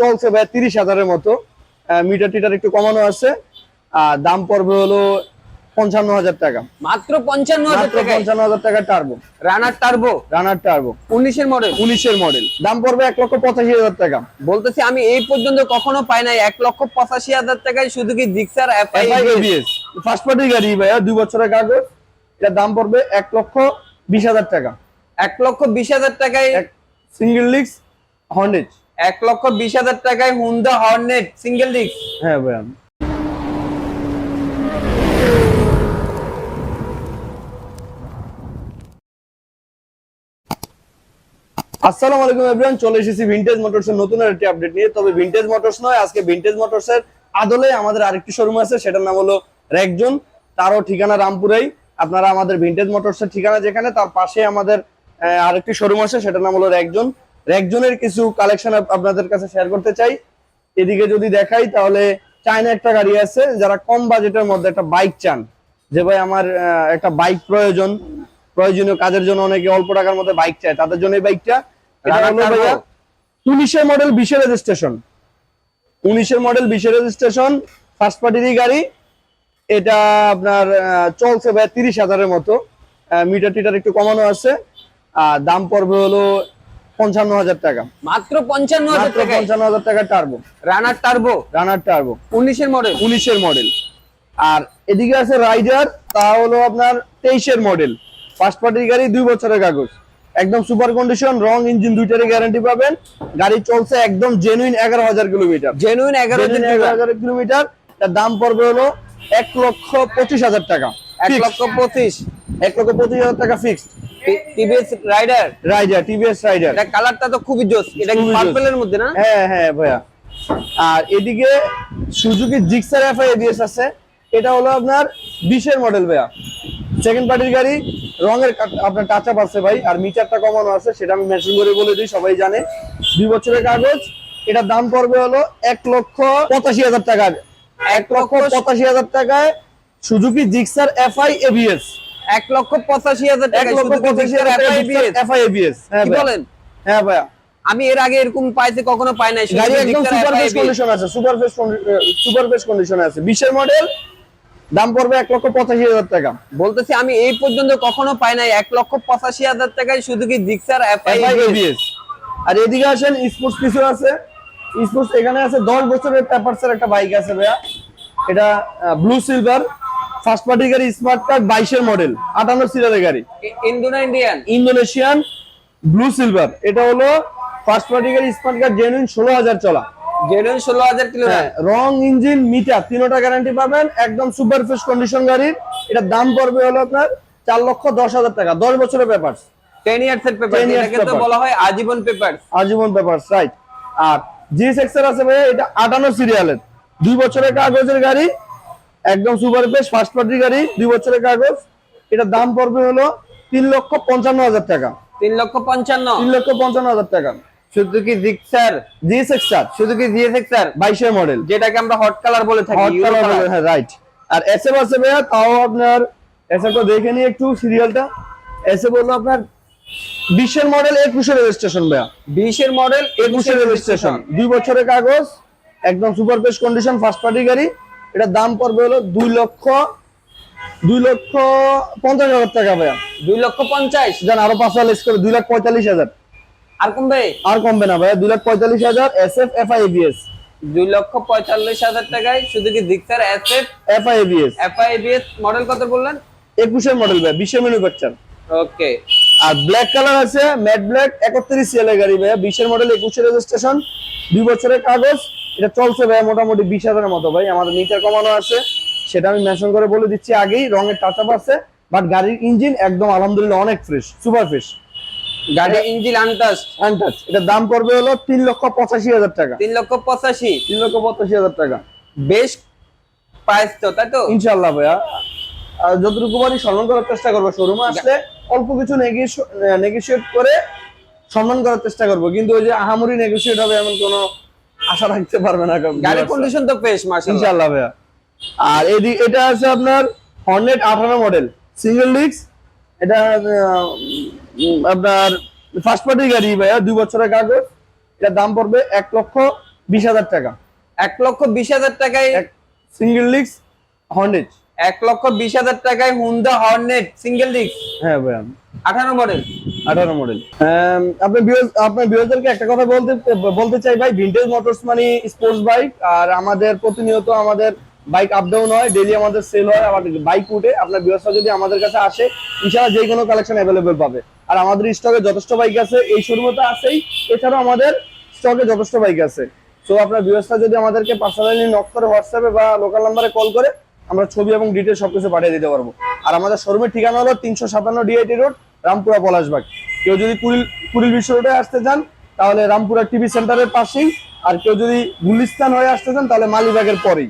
চলছে ভাই তিরিশ হাজারের মতো। মিটার টিটার একটু কমানো আছে। আর দাম পড়বে হলো পঞ্চান্ন হাজার টাকা। মাত্র পঞ্চান্ন হাজার পঞ্চান্ন হাজার টাকা turbo runner turbo runner turbo উনিশের মডেল উনিশের মডেল দাম পড়বে এক লক্ষ পঁচাশি হাজার টাকা। বলতেছি আমি এই পর্যন্ত কখনো পাই নাই। এক লক্ষ পঁচাশি হাজার টাকায় শুধু কি Gixxer FI ABS first party গাড়ি ভাইয়া দুই বছরের কাগজ। এটার দাম পড়বে এক লক্ষ বিশ হাজার টাকা। এক লক্ষ বিশ হাজার টাকায়? সিঙ্গেল লিক্স হর্নেট এক লক্ষ বিশ হাজার টাকায় হুন্ডা হর্নেট সিঙ্গেল ডিস্ক হ্যাঁ ভাইয়া। আসসালামু আলাইকুম এভরিওয়ান চলে এসেছি ভিনটেজ মোটরস এর নতুন আরেকটি আপডেট নিয়ে। তবে ভিনটেজ মোটরস নয়, আজকে ভিনটেজ মোটরস এর আদলে আমাদের আরেকটি শোরুম আছে, সেটার নাম হলো র্যাকজন তারও ঠিকানা রামপুরাই। আপনারা আমাদের ভিনটেজ মোটরস এর ঠিকানা যেখানে, তার পাশে আমাদের আরেকটি শোরুম আছে, সেটার নাম হলো র্যাকজন র্যাকজনের কিছু কালেকশন আপনাদের কাছে শেয়ার করতে চাই। এদিকে যদি দেখাই তাহলে চায়না একটা গাড়ি আছে যারা কম বাজেটের মধ্যে একটা বাইক চান। যে ভাই আমার একটা বাইক প্রয়োজন। প্রয়োজনীয় কাজের জন্য অনেকে অল্প টাকার মধ্যে বাইক চায়। তাদের জন্য এই বাইকটা উনিশের মডেল বিশের রেজিস্ট্রেশন উনিশের মডেল বিশের রেজিস্ট্রেশন ফার্স্ট পার্টিরই গাড়ি। এটা আপনার চলছে ভাই তিরিশ হাজারের মতো। মিটার টিটার একটু কমানো আছে। আর দাম পড়বে হলো পঞ্চান্ন হাজার টাকা। মাত্র পঞ্চান্ন হাজার টাকায়? পঞ্চান্ন হাজার টাকা turbo runner turbo runner turbo উনিশের মডেল উনিশের মডেল আর এদিকে আছে রাইডার তা হলো আপনার তেইশের মডেল ফার্স্ট পার্টির গাড়ি দুই বছরের কাগজ। একদম সুপার কন্ডিশন রং ইঞ্জিন দুইটারই গ্যারান্টি পাবেন। গাড়ি চলছে একদম জেনুইন এগারো হাজার কিলোমিটার জেনুইন এগারো হাজার কিলোমিটার। তার দাম পড়বে হলো এক লক্ষ পঁচিশ হাজার টাকা। এক লক্ষ পঁচিশ। এক লক্ষ পঁচিশ হাজার টাকা fixed TVS Raider Raider TVS Raider এটা কালারটা তো খুবই জোস। এটা কি। পার্পেলের মধ্যে না? হ্যাঁ হ্যাঁ ভাইয়া। আর এদিকে সুজুকি জিক্সার এফআই এবিএস আছে। এটা হলো আপনার বিশের মডেল ভাইয়া। সেকেন্ড পার্টির গাড়ি রঙের আপনার টাচ আপ আছে ভাই আর মিটারটা কমানো আছে সেটা আমি মেশিন করে বলে দিই সবাই জানে। দুই বছরের কাগজ এটার দাম পড়বে হলো এক লক্ষ পঁচাশি হাজার টাকা এক লক্ষ পঁচাশি হাজার টাকায় সুজুকি জিক্সার এফআই এবিএস এক লক্ষ পঁচাশি হাজার টাকা হ্যাঁ বলেন? হ্যাঁ ভাইয়া। আমি এর আগে এরকম পাইছি কখনো পাই নাই গাড়ি একদম সুপার ফ্রেশ কন্ডিশন আছে সুপার ফ্রেশ সুপার ফ্রেশ কন্ডিশনে আছে। বিশের মডেল দাম পড়বে এক লক্ষ পঁচাশি হাজার টাকা। বলতেছি আমি এই পর্যন্ত কখনো পাই নাই এক লক্ষ পঁচাশি হাজার টাকায় শুধু কি জিক্সার এফআই এবিএস আর এদিকে আসেন স্পোর্টস কিছু আছে। স্পোর্টস এখানে আছে দশ বছরের পেপারসের একটা বাইক আছে ভাইয়া। এটা ব্লু সিলভার ফার্স্ট পার্টি গাড়ি স্মার্ট কার্ড বাইশের মডেল আটান্ন সিটারের গাড়ি। ইন্দোনা ইন্ডিয়ান ইন্দোনেশিয়ান ব্লু সিলভার এটা হলো ফার্স্ট পার্টি গাড়ি স্মার্ট কার্ড জেনুইন ষোলো হাজার চলা। জেনুইন ষোলো হাজার কিলো রং ইঞ্জিন মিটার তিনোটা গ্যারান্টি পাবেন একদম সুপার ফ্রেশ কন্ডিশন গাড়ির। এটার দাম পড়বে হলো আপনার চার লক্ষ দশ হাজার টাকা দশ বছরের পেপার টেন ইয়ার্স এর পেপার এটাকে তো বলা হয় আজীবন পেপার আজীবন পেপার রাইট আর জিএস এক্সের আছে ভাই এটা আটান্ন সিরিয়ালের দুই বছরের কাগজের গাড়ি একদম সুপার ফ্রেশ ফার্স্ট পার্টি গাড়ি দুই বছরের কাগজ। এটার দাম পড়বে হলো তিন লক্ষ পঞ্চান্ন হাজার টাকা। তিন লক্ষ পঞ্চান্ন। তিন লক্ষ পঞ্চান্ন হাজার টাকা। শুধু কি জিক্সার শুধু কি বাইশের মডেল যেটাকে আমরা হট কালার বলে থাকি হট কালার color। হ্যাঁ রাইট আর আছে ভাইয়া তাও আপনার দেখে নিই একটু সিরিয়ালটা হলো আপনার বিশের মডেল একুশের রেজিস্ট্রেশন ভাইয়া। বিশের মডেল একুশের রেজিস্ট্রেশন দুই বছরের কাগজ একদম super fresh condition first party গাড়ি। এটার দাম পড়বে হলো দুই লক্ষ দুই লক্ষ পঞ্চাশ হাজার টাকা ভাইয়া। দুই লক্ষ পঞ্চাশ? জান আরও পাঁচ হাজার করে দুই লাখ পঁয়তাল্লিশ হাজার। আর কমবে? আর কমবে না ভাইয়া দুই লাখ পঁয়তাল্লিশ হাজার S F F I ABS দুই লক্ষ পঁয়তাল্লিশ হাজার টাকায় শুধু কি Gixxer S F F I BS F I FI BS model কত বললেন? একুশের মডেল ভাইয়া বিশের ম্যানুফ্যাকচার ওকে। আর ব্ল্যাক কালার আছে ম্যাট ব্ল্যাক একত্রিশ সিএলের গাড়ি ভাইয়া বিশের মডেল একুশের রেজিস্ট্রেশন দুই বছরের কাগজ এটা চলছে ভাই মোটামুটি বিশ হাজারের মতো ভাই। আমাদের মিটার কমানো আছে। সেটা আমি মেনশন করে বলে দিচ্ছি আগেই রঙের টাচ আপ আছে বাট গাড়ির ইঞ্জিন একদম আলহামদুলিল্লাহ অনেক ফ্রেশ সুপার ফ্রেশ গাড়ি ইঞ্জিন আনটাচ দাম পড়বে হলো তিন লক্ষ পঁচাশি হাজার টাকা। তিন লক্ষ পঁচাশি। তিন লক্ষ পঁচাশি হাজার টাকা। বেশ প্রাইস তো তাই তো? ইনশাল্লাহ ভাইয়া। যতটুকু পারি সম্মান করার চেষ্টা করব। শোরুমে আসলে অল্প কিছু নেগোসিয়েট করে সম্মান করার চেষ্টা করব। কিন্তু ওই যে আহামরি নেগোসিয়েট হবে এমন কোনো আশা রাখতে পারবেন না। গাড়ির কন্ডিশন তো বেশ মাশাআল্লাহ। ভাইয়া। আর এদিক এটা আছে আপনার হর্নেট আঠারো মডেল সিঙ্গেল ডিস্ক এটা আপনার ফার্স্ট পার্টি গাড়ি ভাইয়া দুই বছরের কাগজ। এটা দাম পড়বে এক লক্ষ বিশ হাজার টাকা। এক লক্ষ বিশ হাজার টাকায় সিঙ্গেল লিক্স হর্নেট এক লক্ষ বিশ হাজার টাকায় হুন্ডা হর্নেট সিঙ্গেল ডিস্ক হ্যাঁ ভাইয়া। আঠারো মডেল আঠারো মডেল আপনার viewers- আপনার একটা কথা বলতে বলতে চাই ভাই ভিন্টেজ মোটরস মানে স্পোর্টস বাইক আর আমাদের প্রতিনিয়ত আমাদের বাইক আপ ডাউন হয় ডেলি আমাদের সেল হয় আমাদের বাইক উঠে আপনার ভিউয়ার্সরা যদি আমাদের কাছে আসে ইনশাআল্লাহ যে কোনো কালেকশন অ্যাভেলেবেল পাবে। আর আমাদের স্টকে যথেষ্ট বাইক আছে এই শোরুমে তো আছেই এছাড়াও আমাদের স্টকে যথেষ্ট বাইক আছে। সো আপনার ভিউয়ার্সরা যদি আমাদেরকে পার্সোনালি নক করে হোয়াটসঅ্যাপে বা লোকাল নাম্বারে কল করে আমরা ছবি এবং ডিটেল সবকিছু পাঠিয়ে দিতে পারব। আর আমাদের শোরুমের ঠিকানা হলো তিনশো সাতান্ন ডিআইটি রোড রামপুরা পলাশবাগ। কেউ যদি কুড়িল কুড়িল বিশ্ব রোডে আসতে চান, তাহলে রামপুরা টিভি সেন্টারের পাশেই, আর কেউ যদি গুলিস্তান হয়ে আসতে চান, তাহলে মালিবাগের পরেই।